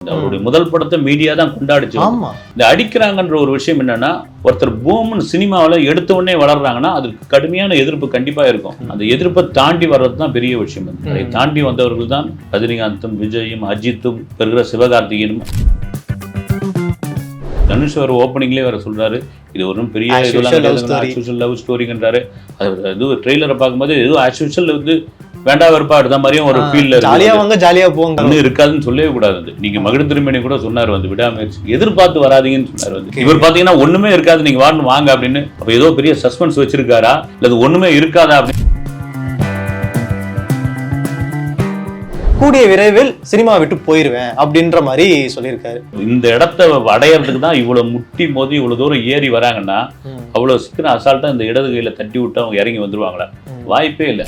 அவருடைய முதல் படத்தை மீடியா தான் கொண்டாடிச்சு. இந்த அடிக்கிறாங்கன்ற ஒரு விஷயம் என்னன்னா ஒருத்தர் பூம்னு சினிமாவில் எடுத்த உடனே வளர்றாங்கன்னா அதுக்கு கடுமையான எதிர்ப்பு கண்டிப்பா இருக்கும். அந்த எதிர்ப்பை தாண்டி வர்றது தான் பெரிய விஷயம். அது. தாண்டி வந்தவர்கள் தான் ரஜினிகாந்தும் விஜயும் அஜித்தும் பெறுகிற சிவகார்த்திகேயனும். தனுஷ் அவர் ஓப்பனிங்லேயே வேற சொல்றாரு. இது ஒன்றும் பெரிய லவ் ஸ்டோரிங்கன்றாரு அது இது ட்ரெய்லரை பார்க்கும்போது ஏதோ ஆக்சுவல் வந்து வேண்டா வெறுப்பா எடுத்த மாதிரியும் ஒரு ஃபீல்ல ஜாலியா வாங்க ஜாலியா போங்க. ஒன்றும் இருக்காதுன்னு சொல்லவே கூடாது. நீங்க மகிழ் திருமணி கூட சொன்னார் வந்து விடாமுயற்சி எதிர்பார்த்து வராதீங்கன்னு சொன்னார் வந்து. இவர் பாத்தீங்கன்னா ஒண்ணுமே இருக்காது நீங்க வான்னு வாங்க அப்படின்னு அப்ப ஏதோ பெரிய சஸ்பென்ஸ் வச்சிருக்காரா? இல்ல ஒண்ணுமே இருக்காதா அப்படின்னு. கூடிய விரைவில் சினிமா விட்டு போயிருவேன் அப்படின்ற மாதிரி சொல்லியிருக்காரு. இந்த இடத்த அடையறதுக்கு தான் இவ்வளவு முட்டி மோதி இவ்வளவு தூரம் ஏறி வராங்கன்னா. அவ்வளவு சீக்கிரம் அசால்ட்டா இந்த இடது கையில தட்டி விட்டு அவங்க இறங்கி வந்துருவாங்களா? வாய்ப்பே இல்லை.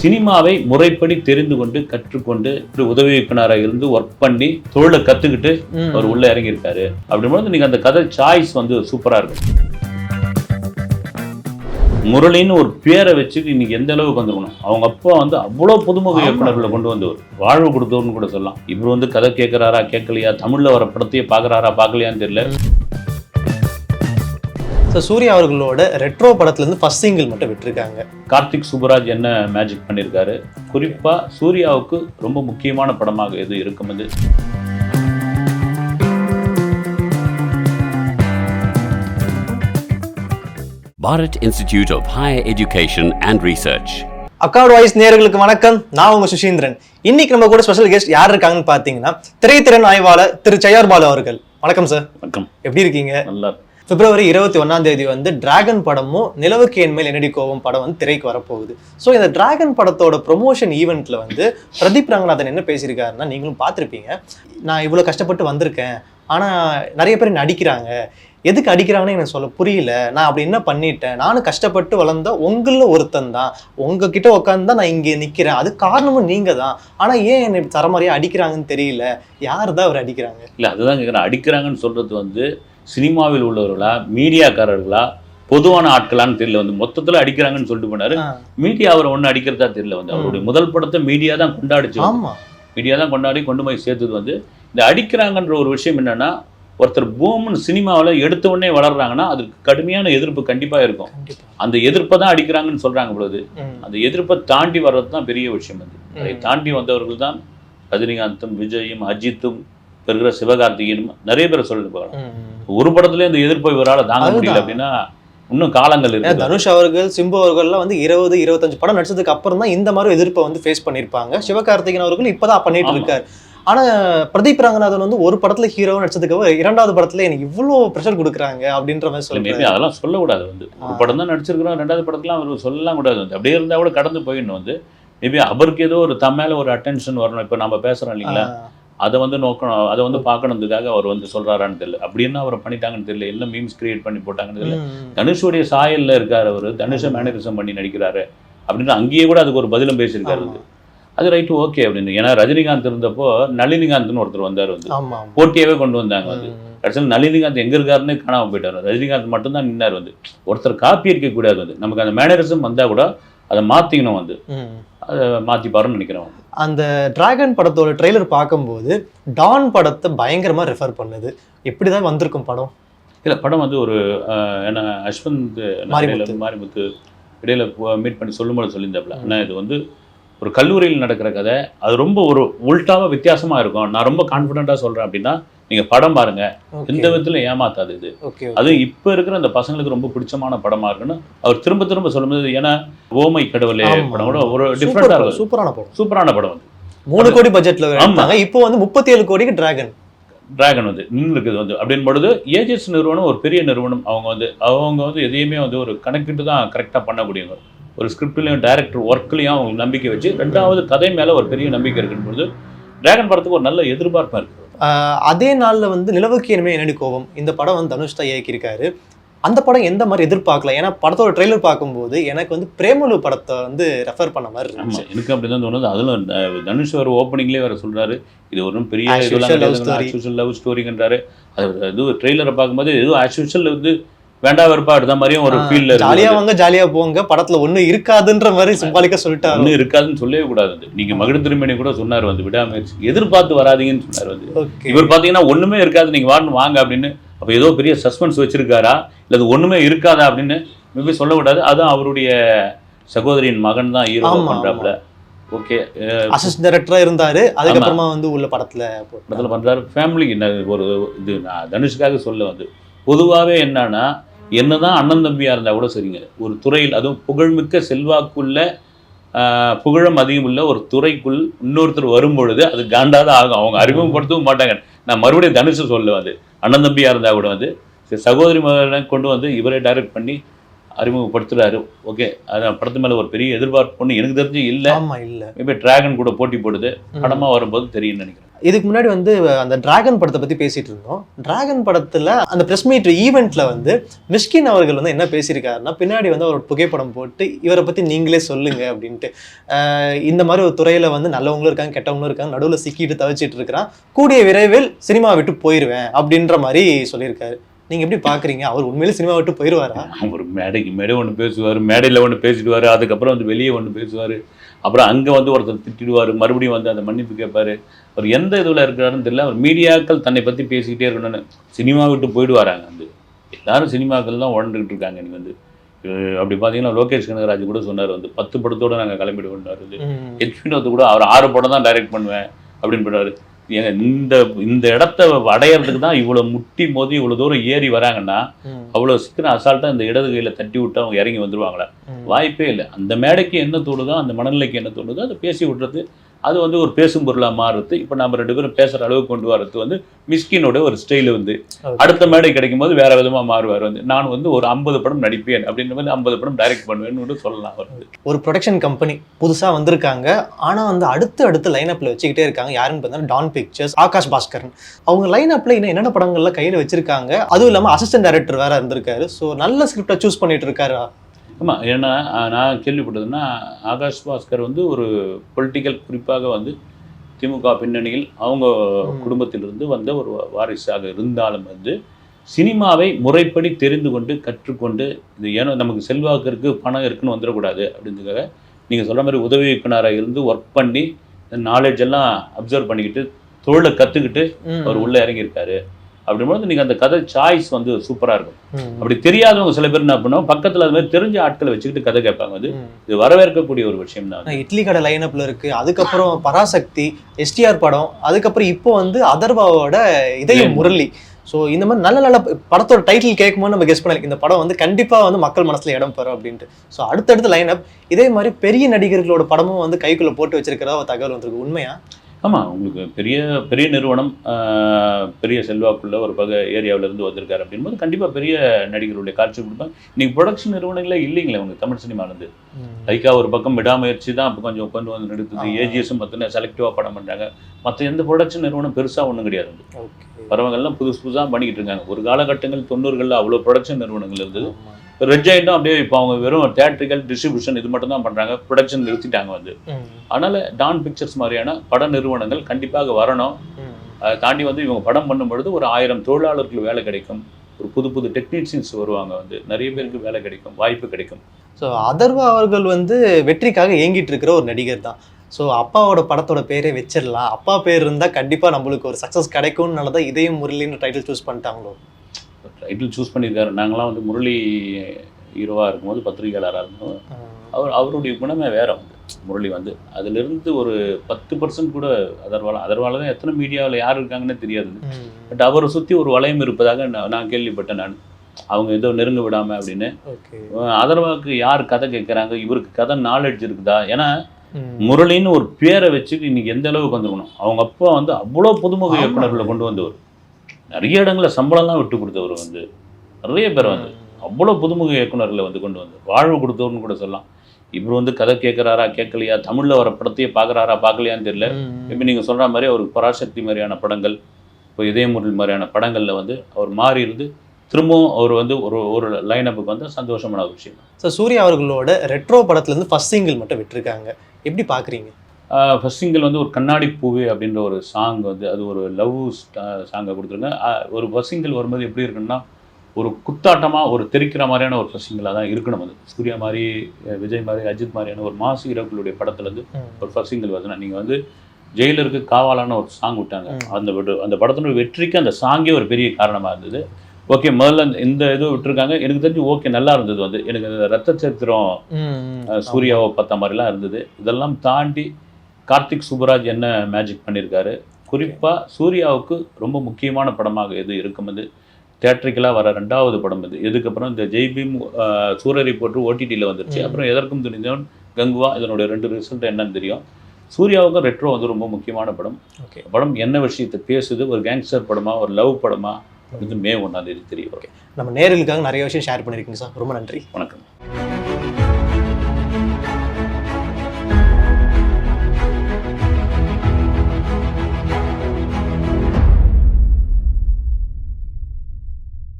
சினிமாவை முறைப்படி தெரிந்து கொண்டு கற்றுக்கொண்டு இப்படி உதவி இயக்குனராக இருந்து ஒர்க் பண்ணி தொழிலை கத்துக்கிட்டு. அவர் உள்ள இறங்கியிருக்காரு. அப்படிங்கும்போது நீங்க அந்த கதை சாய்ஸ் வந்து சூப்பரா இருக்கும். முரளின்னு ஒரு பேரை வச்சு இன்னைக்கு எந்த அளவுக்கு வந்துருக்கணும்? அவங்க அப்பா வந்து அவ்வளோ புதுமுக ஆமா. இயக்குனர்களை கொண்டு வந்தவர். வாழ்வு கொடுத்தவர்னு கூட சொல்லலாம். இவர் வந்து கதை கேட்கறாரா கேட்கலையா தமிழ்ல வர படத்தையே பார்க்கறாரா பார்க்கலையான்னு தெரியல. ஸோ சூர்யா அவர்களோட ரெட்ரோ படத்துல இருந்து ஃபர்ஸ்ட் சிங்கிள் மட்டும் விட்டுருக்காங்க. கார்த்திக் சுப்பராஜ் என்ன மேஜிக் பண்ணியிருக்காரு குறிப்பா சூர்யாவுக்கு ரொம்ப முக்கியமான படமாக எது இருக்கும் Bharat Institute of Higher Education and Research. Accord voice நேயர்களுக்கு வணக்கம். நான் உங்க சுஷீந்திரன் இன்னைக்கு நம்ம கூட ஸ்பெஷல் கெஸ்ட் யார் இருக்காங்கன்னு பாத்தீங்கன்னா திரைத்திறன் ஆய்வாளர் திரு ஜெயார் பாலு அவர்கள். வணக்கம் சார் வணக்கம். எப்படி இருக்கீங்க? நல்லா பிப்ரவரி இருபத்தி ஒன்றாம் தேதி வந்து டிராகன் படமும் நிலவுக்கு என் மேல் என்னடி கோவம் படம் வந்து திரைக்கு வரப்போகுது. ஸோ இந்த டிராகன் படத்தோட ப்ரொமோஷன் ஈவெண்ட்ல வந்து பிரதீப் ரங்கநாதன் என்ன பேசியிருக்காருன்னா நீங்களும் பார்த்துருப்பீங்க. நான் இவ்வளோ கஷ்டப்பட்டு வந்திருக்கேன். ஆனால் நிறைய பேர் என்னை அடிக்கிறாங்க எதுக்கு அடிக்கிறாங்கன்னு எனக்கு சொல்ல புரியல. நான் அப்படி என்ன பண்ணிட்டேன்? நானும் கஷ்டப்பட்டு வளர்ந்த உங்களில் ஒருத்தன் தான். உங்ககிட்ட உட்காந்து தான் நான் இங்கே நிற்கிறேன் அது காரணமும் நீங்கள் தான். ஆனால் ஏன் என்னை தரமாரியாக அடிக்கிறாங்கன்னு தெரியல. யார் தான் அவர் அடிக்கிறாங்க? இல்லை அதுதான் கேட்குறேன் அடிக்கிறாங்கன்னு சொல்கிறது வந்து சினிமாவில் உள்ளவர்களா மீடியாக்காரர்களா பொதுவான ஆட்களான்னு தெரியல. வந்து மொத்தத்துல அடிக்கிறாங்கன்னு சொல்லிட்டு போனாரு. மீடியா அவரை ஒன்றும் அடிக்கிறதா தெரியல வந்து. அவருடைய முதல் படத்தை மீடியா தான் கொண்டாடிச்சு மீடியா தான் கொண்டாடி கொண்டு போய் சேர்த்தது வந்து. இந்த அடிக்கிறாங்கன்ற ஒரு விஷயம் என்னன்னா ஒருத்தர் பூம்னு சினிமாவில் எடுத்த உடனே வளர்றாங்கன்னா அதுக்கு கடுமையான எதிர்ப்பு கண்டிப்பா இருக்கும். அந்த எதிர்ப்பை தான் அடிக்கிறாங்கன்னு சொல்றாங்க பொழுது. அந்த எதிர்ப்பை தாண்டி வர்றது தான் பெரிய விஷயம் அது அதை. தாண்டி வந்தவர்கள் தான் ரஜினிகாந்தும் விஜயும் அஜித்தும் பெறுகிற சிவகார்த்திகேயனும் நிறைய பேர் சொல்லிட்டு. ஒரு படத்துல இந்த எதிர்ப்பை இவரால் தாங்க. முடியல அப்படின்னா இன்னும் காலங்கள் இருக்கு தனுஷ் அவர்கள் சிம்பு அவர்கள்லாம் வந்து இருபது இருபத்தஞ்சு படம் நடிச்சதுக்கு அப்புறம் தான் இந்த மாதிரி எதிர்ப்பை வந்து ஃபேஸ் பண்ணியிருப்பாங்க. சிவகார்த்திகேயன் அவர்கள் இப்பதான் பண்ணிட்டு. இருக்காரு. ஆனா பிரதீப் ரங்கநாதன் வந்து ஒரு படத்துல ஹீரோ நடிச்சதுக்கு இரண்டாவது படத்துல எனக்கு இவ்வளவு ப்ரெஷர் கொடுக்குறாங்க அப்படின்ற மாதிரி சொல்றாரு. அதெல்லாம் சொல்லக்கூடாது வந்து. ஒரு. படம் தான் நடிச்சிருக்கிறோம் ரெண்டாவது படத்துலாம் அவர் சொல்லலாம் கூடாது வந்து. அப்படியே இருந்தா கூட கடந்து போயிடணும் வந்து. மேபி அவருக்கு ஏதோ ஒரு தம் மேல ஒரு அட்டென்ஷன் வரணும். இப்போ நம்ம பேசுறோம் இல்லைங்களா? அதை வந்து நோக்கணும் அதை வந்து பார்க்கணுன்றதுக்காக அவர் வந்து சொல்றாரான்னு தெரியல. அப்படின்னா அவரை பண்ணிட்டாங்கன்னு தெரியல. எல்லாம் மீம்ஸ் கிரியேட் பண்ணி போட்டாங்கன்னு தெரியல. தனுஷுடைய சாயல்ல இருக்காரு அவர். தனுஷை மேனரிசம் பண்ணி நடிக்கிறாரு. அப்படின்னு அங்கேயே கூட அதுக்கு ஒரு பதிலும் பேசியிருக்காரு. அது ரைட்டு ஓகே அப்படின்னு. ஏன்னா ரஜினிகாந்த் இருந்தப்போ நளினிகாந்த்னு ஒருத்தர் வந்தார் வந்து. ஆமா போட்டியாவே கொண்டு வந்தாங்க வந்து. கடைசியில் நளினிகாந்த் எங்க இருக்காருன்னு காணாம போயிட்டாரு. ரஜினிகாந்த் மட்டும்தான் நின்னார் வந்து. ஒருத்தர் காப்பி அடிக்க கூடாது வந்து. நமக்கு அந்த மேனரிசம் வந்தா கூட அதை மாத்திக்கணும் வந்து. அதை மாத்திப்பாருன்னு நினைக்கிறேன் வந்து. அந்த டிராகன் படத்தோட ட்ரெய்லர் பார்க்கும்போது டான் படத்தை பயங்கரமா ரெஃபர் பண்ணுது. எப்படிதான் வந்திருக்கும் படம். இல்ல படம் வந்து ஒரு என்ன அஸ்வந்த் மாரிமுத்து. இடையில மீட் பண்ணி சொல்லும்போது சொல்லியிருந்தாப்புல. ஆனா இது வந்து ஒரு கல்லூரியில் நடக்கிற கதை. அது ரொம்ப ஒரு உல்டாவா வித்தியாசமா இருக்கும். நான் ரொம்ப கான்ஃபிடென்ட்டா சொல்றேன் அப்படின்னா நீங்க படம் பாருங்க. எந்த விதத்துல ஏமாத்தாது இது. அது இப்ப இருக்கிற அந்த பசங்களுக்கு ரொம்ப பிடிச்சமான படமா இருக்குன்னு அவர் திரும்ப திரும்ப சொல்லும்போது ஏன்னா ஓமை கடவுளே. படம் கூட ஒரு டிஃப்ரெண்டா இருக்கும். சூப்பரான படம். சூப்பரான படம் வந்து மூணு கோடி பட்ஜெட்ல ஆமா. எடுத்தாங்க இப்போ வந்து முப்பத்தி ஏழு கோடிக்கு டிராகன் டிராகன் வந்து நின்று இருக்குது வந்து. அப்படின் பொழுது ஏஜெஸ் நிறுவனம் ஒரு பெரிய நிறுவனம் அவங்க வந்து அவங்க வந்து எதையுமே வந்து ஒரு கணக்கிட்டு தான் கரெக்டாக பண்ணக்கூடியவங்க. ஒரு ஸ்கிரிப்ட்லையும் டைரக்டர் ஒர்க்லையும் அவங்களுக்கு நம்பிக்கை வச்சு ரெண்டாவது கதை மேலே ஒரு பெரிய நம்பிக்கை இருக்குன்னு பொழுது டிராகன் படத்துக்கு ஒரு நல்ல எதிர்பார்ப்பு இருக்கு. ஆஹ் அதே நாள்ல வந்து நிலவுக்கு இனிமே என்னடி கோவம் இந்த படம் வந்து தனுஷ் தான் இயக்கியிருக்காரு. அந்த படம் எந்த மாதிரி எதிர்பார்க்கல? ஏன்னா படத்தோட ட்ரெய்லர் பார்க்கும்போது எனக்கு வந்து பிரேமலு படத்தை வந்து ரெஃபர் பண்ண மாதிரி இருந்துச்சு. எனக்கு அப்படி தான் தோணுது. அதில் தனுஷ் அவர் ஓப்பனிங்லேயே வேற சொல்றாரு. இது ஒன்றும் பெரிய லவ் ஸ்டோரிங்கன்றாரு அது இது ட்ரெய்லரை பார்க்கும்போது ஏதோ ஆக்சுவல் வந்து வேண்டா வெறுப்பா எடுத்த மாதிரியும் ஒரு ஃபீல்ல ஜாலியா வாங்க ஜாலியா போங்க. படத்துல ஒண்ணு இருக்காதுன்ற மாதிரி சிம்பாலிக்கா சொல்லிட்டாரு ஒன்றும் இருக்காதுன்னு சொல்லவே கூடாது நீங்க மகிழ் திருமணி கூட சொன்னார் வந்து விடாமுயற்சி. எதிர்பார்த்து வராதீங்கன்னு சொன்னார் வந்து. இவர் பாத்தீங்கன்னா ஒண்ணுமே இருக்காது நீங்க வான்னு வாங்க அப்படின்னு அப்ப ஏதோ பெரிய சஸ்பென்ஸ் வச்சிருக்காரா? இல்ல அது ஒண்ணுமே இருக்காதா? அப்படின்னு மேபி சொல்லக்கூடாது அதுவும் அவருடைய சகோதரியின் மகன் தான் ஹீரோ பண்றாப்புல. ஓகே அசிஸ்டன்ட் டைரக்டரா இருந்தாரு. அதுக்கப்புறமா வந்து உள்ள படத்துல. படத்துல பண்றாரு. ஃபேமிலிக்கு என்ன ஒரு இது நான் தனுஷுக்காக சொல்ல வந்து பொதுவாகவே என்னன்னா என்னதான் அண்ணன் தம்பியா இருந்தா கூட சரிங்க. ஒரு துறையில் அதுவும் புகழ்மிக்க செல்வாக்குள்ள புகழும் அதிகமுள்ள ஒரு துறைக்குள் இன்னொருத்தர் வரும்பொழுது அது காண்டாதான் ஆகும். அவங்க அறிமுகப்படுத்தவும் மாட்டாங்க. நான் மறுபடியும் தனுஷு சொல்ல வந்து அண்ணன் தம்பியா இருந்தா கூட வந்து சகோதரி மகனை கொண்டு வந்து இவரே டைரக்ட் பண்ணி அறிமுகப்படுத்துறாரு. ஓகே அதான் படத்து மேல ஒரு பெரிய எதிர்பார்ப்பு ஒண்ணு எனக்கு தெரிஞ்சு இல்ல. இல்ல. மேபி டிராகன் கூட போட்டி போடுது. படமா வரும்போது தெரியும்னு நினைக்கிறேன். இதுக்கு முன்னாடி வந்து அந்த டிராகன் படத்தை பற்றி பேசிகிட்டு இருந்தோம். டிராகன் படத்தில் அந்த ப்ரெஸ் மீட் ஈவெண்ட்டில் வந்து மிஷ்கின் அவர்கள் வந்து என்ன பேசியிருக்காருன்னா பின்னாடி வந்து அவர் புகைப்படம் போட்டு இவரை பற்றி நீங்களே சொல்லுங்கள் அப்படின்ட்டு. இந்த மாதிரி ஒரு துறையில் வந்து நல்லவங்களும் இருக்காங்க கெட்டவங்களும் இருக்காங்க நடுவில் சிக்கிட்டு தவிச்சிட்டு இருக்கிறான். கூடிய விரைவில் சினிமா விட்டு போயிடுவேன் அப்படின்ற மாதிரி சொல்லியிருக்காரு. நீங்க எப்படி பாக்குறீங்க? அவர் உண்மையிலே சினிமா விட்டு போயிருவாரா? ஒரு மேடைக்கு மேடை ஒன்று பேசுவார் மேடையில் ஒன்று பேசிடுவார் அதுக்கப்புறம் வந்து வெளியே ஒன்று பேசுவார். அப்புறம் அங்கே வந்து ஒருத்தர் திட்டிடுவார் மறுபடியும் வந்து அந்த மன்னிப்பு கேட்பாரு. அவர் எந்த இதில் இருக்கிறாருன்னு தெரியல அவர் மீடியாக்கள் தன்னை பற்றி பேசிக்கிட்டே இருக்கணும்னு. சினிமா விட்டு போயிடுவாராங்க வந்து. எல்லாரும் சினிமாக்கள் தான் உழந்துக்கிட்டு இருக்காங்க நீ வந்து. அப்படி பார்த்தீங்கன்னா லோகேஷ் கனகராஜ் கூட சொன்னார் வந்து பத்து படத்தோட நாங்கள் கிளம்பிடுவோம்னாரு ஹெச் வினோத் கூட அவர் ஆறு படம் தான் டைரக்ட் பண்ணுவேன் அப்படின்னு ஏங்க இந்த இந்த இடத்த அடையிறதுக்கு தான் இவ்வளோ முட்டி மோதி இவ்வளோ தூரம் ஏறி வராங்கன்னா ம், அவ்வளோ சீக்கிரம் அசால்ட்டாக இந்த இடது கையில் தட்டி விட்டு அவங்க இறங்கி வந்துருவாங்களா. வாய்ப்பே இல்லை. அந்த மேடைக்கு என்ன தோணுதோ அந்த மனநிலைக்கு என்ன தோணுதோ அதை பேசி விடுறது அது வந்து ஒரு பேசும் பொருளாக மாறுறது. இப்போ நம்ம ரெண்டு பேரும் பேசுகிற அளவுக்கு கொண்டு வரது வந்து மிஸ்கினோட ஒரு ஸ்டைல் வந்து. அடுத்த மேடை கிடைக்கும் போது வேற விதமாக மாறுவார் வந்து. நான் வந்து ஒரு ஐம்பது படம் நடிப்பேன் அப்படின்ற மாதிரி ஐம்பது படம் டைரக்ட் பண்ணுவேன்னு கூட சொல்லலாம் அவர். வந்து ஒரு ப்ரொடக்ஷன் கம்பெனி புதுசா வந்திருக்காங்க. ஆனா வந்து அடுத்து அடுத்து லைனப்ல வச்சுக்கிட்டே இருக்காங்க. யாருன்னு பார்த்தா டான் பிக்சர்ஸ் ஆகாஷ் பாஸ்கரன். அவங்க லைனப்ல இன்னும் என்னென்ன படங்கள்ல கையில வச்சிருக்காங்க? அதுவும் இல்லாம அசிஸ்டன்ட் டைரக்டர் வேற இருந்திருக்காரு. ஸோ நல்ல ஸ்கிரிப்டை சூஸ் பண்ணிட்டு இருக்காரு? ஆமாம் ஏன்னா நான் கேள்விப்பட்டதுன்னா ஆகாஷ் பாஸ்கர் வந்து ஒரு பொலிட்டிக்கல் குறிப்பாக வந்து திமுக பின்னணியில் அவங்க. குடும்பத்திலிருந்து வந்த ஒரு வாரிசாக இருந்தாலும் வந்து சினிமாவை முறைப்படி தெரிந்து கொண்டு கற்றுக்கொண்டு இது ஏன்னா நமக்கு செல்வாக்கு இருக்குது பணம் இருக்குன்னு வந்துடக்கூடாது அப்படின்றதுக்காக நீங்கள் சொல்கிற மாதிரி உதவி இயக்குனராக இருந்து ஒர்க் பண்ணி நாலேஜ் எல்லாம் அப்சர்வ் பண்ணிக்கிட்டு தொழிலை கற்றுக்கிட்டு. அவர் உள்ளே இறங்கியிருக்காரு அப்படிங்கும்போது நீங்கள் அந்த கதை சாய்ஸ் வந்து சூப்பராக இருக்கும். அப்படி தெரியாதவங்க சில பேர் என்ன பண்ணுவோம் பக்கத்தில் அது மாதிரி தெரிஞ்ச ஆட்களை வச்சுக்கிட்டு கதை கேட்பாங்க. அது. இது வரவேற்கக்கூடிய ஒரு விஷயம் தான். ஆனா, இட்லி கடை லைனப்ல இருக்கு. அதுக்கப்புறம் பராசக்தி எஸ்டிஆர் படம் அதுக்கப்புறம் இப்போ வந்து அதர்வாவோட இதயம் முரளி. ஸோ இந்த மாதிரி நல்ல நல்ல படத்தோட டைட்டில் கேட்கும்போது நம்ம கெஸ் பண்ணலாம். இந்த படம் வந்து கண்டிப்பா வந்து மக்கள் மனசுல இடம் பெறும் அப்படின்ட்டு. ஸோ அடுத்தடுத்த லைனப் இதே மாதிரி பெரிய நடிகர்களோட படமும் வந்து கைக்குள்ள போட்டு வச்சிருக்கிறதா ஒரு தகவல் வந்திருக்கு. உண்மையா? ஆமாம் உங்களுக்கு பெரிய பெரிய நிறுவனம் பெரிய செல்வாக்குள்ள ஒரு பக ஏரியாவுல இருந்து வந்திருக்காரு அப்படின்போது கண்டிப்பாக பெரிய நடிகர்களுடைய காட்சி கொடுப்பாங்க. இன்னைக்கு ப்ரொடக்ஷன் நிறுவனங்களே இல்லைங்களே உங்களுக்கு தமிழ் சினிமாலேருந்து. லைக்கா ஒரு பக்கம் விடாமுயற்சி தான் அப்போ கொஞ்சம் உட்காந்து வந்து ஆமா. ஏஜிஎஸும் பார்த்தீங்கன்னா செலக்டிவாக படம் பண்ணுறாங்க மற்ற எந்த ப்ரொடக்ஷன் நிறுவனம் பெருசாக ஒன்றும் கிடையாது. பறவைகள்லாம் புதுசு புதுசாக பண்ணிக்கிட்டு இருக்காங்க. ஒரு காலகட்டங்கள் தொண்ணூறுகளில் அவ்வளோ ப்ரொடக்ஷன் நிறுவனங்கள் இருந்தது. ரெட் ஜெயிண்டும் அப்படியே இப்போ அவங்க வெறும் தேட்ரிக்கல் டிஸ்ட்ரிபியூஷன் இது மட்டும் தான் பண்ணுறாங்க ப்ரொடக்ஷன் நிறுத்திட்டாங்க வந்து. அதனால் டான் பிக்சர்ஸ் மாதிரியான பட நிறுவனங்கள் கண்டிப்பாக வரணும். அதை தாண்டி வந்து இவங்க படம் பண்ணும் பொழுது ஒரு ஆயிரம் தொழிலாளர்கள் வேலை கிடைக்கும். ஒரு புது புது டெக்னீஷியன்ஸ் வருவாங்க வந்து. நிறைய பேருக்கு வேலை கிடைக்கும் வாய்ப்பு கிடைக்கும். ஸோ அதர்வா அவர்கள் வந்து வெற்றிக்காக ஏங்கிட்டு இருக்கிற ஒரு நடிகர் தான். ஸோ அப்பாவோட படத்தோட பேரே வச்சிடலாம். அப்பா பேர் இருந்தால் கண்டிப்பாக நம்மளுக்கு ஒரு சக்ஸஸ் கிடைக்கும்னால தான் இதயம் முரளின்னு டைட்டில் சூஸ் பண்ணிட்டாங்களோ? டைட்டில் சூஸ் பண்ணியிருக்காரு. நாங்களாம் வந்து முரளி ஹீரோவாக இருக்கும்போது பத்திரிகையாளராக இருக்கும்போது அவர் அவருடைய குணமே வேற. வந்து முரளி வந்து அதிலிருந்து ஒரு பத்து பர்சன்ட் கூட அதர்வால அதர்வால தான் எத்தனை மீடியாவில் யார் இருக்காங்கன்னே தெரியாது. பட் அவரை சுற்றி ஒரு வளையம் இருப்பதாக நான் கேள்விப்பட்டேன் நான். அவங்க ஏதோ நெருங்க விடாம அப்படின்னு. அதர்வாக்கு யார் கதை கேட்குறாங்க இவருக்கு கதை நாலேஜ் இருக்குதா? ஏன்னா முரளின்னு ஒரு பேரை வச்சு இன்னைக்கு எந்த அளவுக்கு வந்துருக்கணும்? அவங்க அப்பா வந்து அவ்வளோ புதுமுக ஆமா. இயக்குனர்களை கொண்டு வந்தவர். நிறைய இடங்களில் சம்பளம்லாம் விட்டு கொடுத்தவர் வந்து. நிறைய பேர் வந்து. அவ்வளோ புதுமுக இயக்குனர்களை வந்து கொண்டு வந்து. வாழ்வு கொடுத்தவர்னு கூட சொல்லலாம். இவர் வந்து கதை கேட்குறாரா கேட்கலையா தமிழில் வர படத்தையே பார்க்குறாரா பார்க்கலையான்னு தெரியல. இப்போ நீங்கள் சொல்கிற மாதிரி அவருக்கு பராசக்தி மாதிரியான படங்கள் இப்போ இதயமுரளி மாதிரியான படங்களில் வந்து அவர் மாறி இருந்து திரும்பவும் அவர் வந்து ஒரு ஒரு லைனப்புக்கு வந்து சந்தோஷமான ஒரு விஷயம். ஸோ சூர்யா அவர்களோட ரெட்ரோ படத்துலேருந்து ஃபர்ஸ்ட் சிங்கிள் மட்டும் விட்டுருக்காங்க. எப்படி பார்க்குறீங்க ஃபர்ஸ்ட் சிங்கிள் வந்து ஒரு கண்ணாடி பூவே அப்படின்ற ஒரு சாங் வந்து அது ஒரு லவ் சாங்கை கொடுத்துருங்க. ஒரு ஃபர்ஸ்ட் சிங்கிள் வரும்போது எப்படி இருக்குன்னா ஒரு குத்தாட்டமாக ஒரு தெரிக்கிற மாதிரியான ஒரு ஃபர்ஸ்டிங்கில் தான் இருக்கணும் அது. சூர்யா மாதிரி விஜய் மாதிரி அஜித் மாதிரியான ஒரு மாசு ஹீரோக்களுடைய படத்துலேருந்து ஒரு ஃபர்ஸ்டிங்கில் வருதுன்னா நீங்கள் வந்து ஜெயிலருக்கு காவாலான ஒரு சாங் விட்டாங்க. அந்த அந்த படத்தினுடைய வெற்றிக்கு அந்த சாங்கே ஒரு பெரிய காரணமாக இருந்தது. ஓகே முதல்ல இந்த- இது விட்டுருக்காங்க. எனக்கு தெரிஞ்சு ஓகே நல்லா இருந்தது வந்து. எனக்கு ரத்த சரித்திரம் சூர்யாவை பார்த்த மாதிரிலாம் இருந்தது. இதெல்லாம் தாண்டி கார்த்திக் சுப்புராஜ் என்ன மேஜிக் பண்ணியிருக்காரு குறிப்பாக சூர்யாவுக்கு ரொம்ப முக்கியமான படமாக எது இருக்கும் இது? தேட்ரிக்கலாக வர ரெண்டாவது படம் இது. இதுக்கப்புறம் இந்த ஜெய்பீம் சூரரை போட்டு ஓடிடியில் வந்துருச்சு. அப்புறம் எதற்கும் துணிந்தவன் கங்குவா இதனுடைய ரெண்டு ரிசல்ட் என்னன்னு தெரியும். சூர்யாவுக்கும் ரெட்ரோ வந்து ரொம்ப முக்கியமான படம். ஓகே. படம் என்ன விஷயத்தை பேசுது? ஒரு கேங்ஸ்டர் படமா ஒரு லவ் படமா? வந்து மே ஒன்றாம் தேதி தெரிய வரும். நம்ம நேர்களுக்காக நிறைய விஷயம் ஷேர் பண்ணியிருக்கீங்க சார். ரொம்ப நன்றி. வணக்கம்.